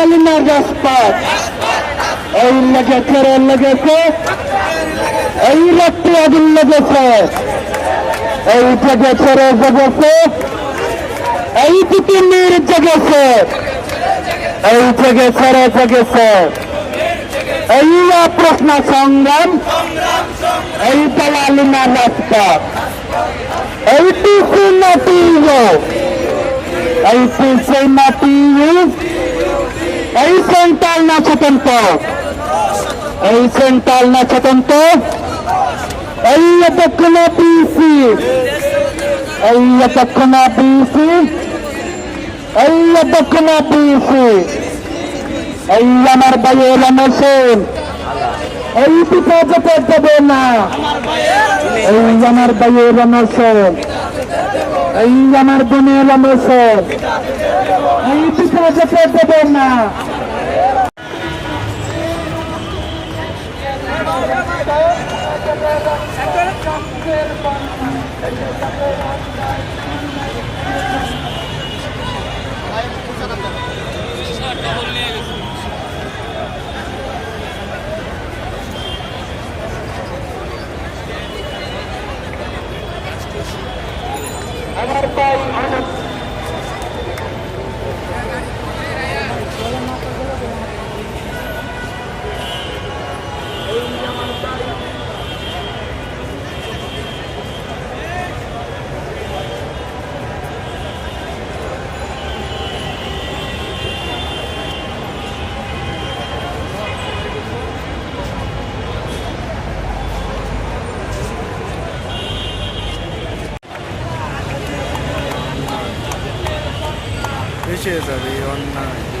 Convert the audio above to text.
না রাজপথ এই লেগেছে রে লেগেছে এই রক্তে আগুন লেগেছে এই জেগেছে রে জেগেছে এই পৃথিবীর জেগেছে এই জেগেছে রে জেগেছে এই প্রশ্ন সংগ্রাম এই দালালি না সেন্ট্রাল না স্বতন্ত্র? এই সেন্ট্রাল না স্বতন্ত্র? এই দক্ষিণ পিসি এই দক্ষিণ পিসি এই দক্ষিণ পিসি এই আমার ভাইয়ের রমেশন এই যেতে দেবে না। এই আমার ভাইয়ের রমেশন এই আমার বোনের রমেশন এই পিঠা যেতে দেবে না আমার ভাই This is a V19.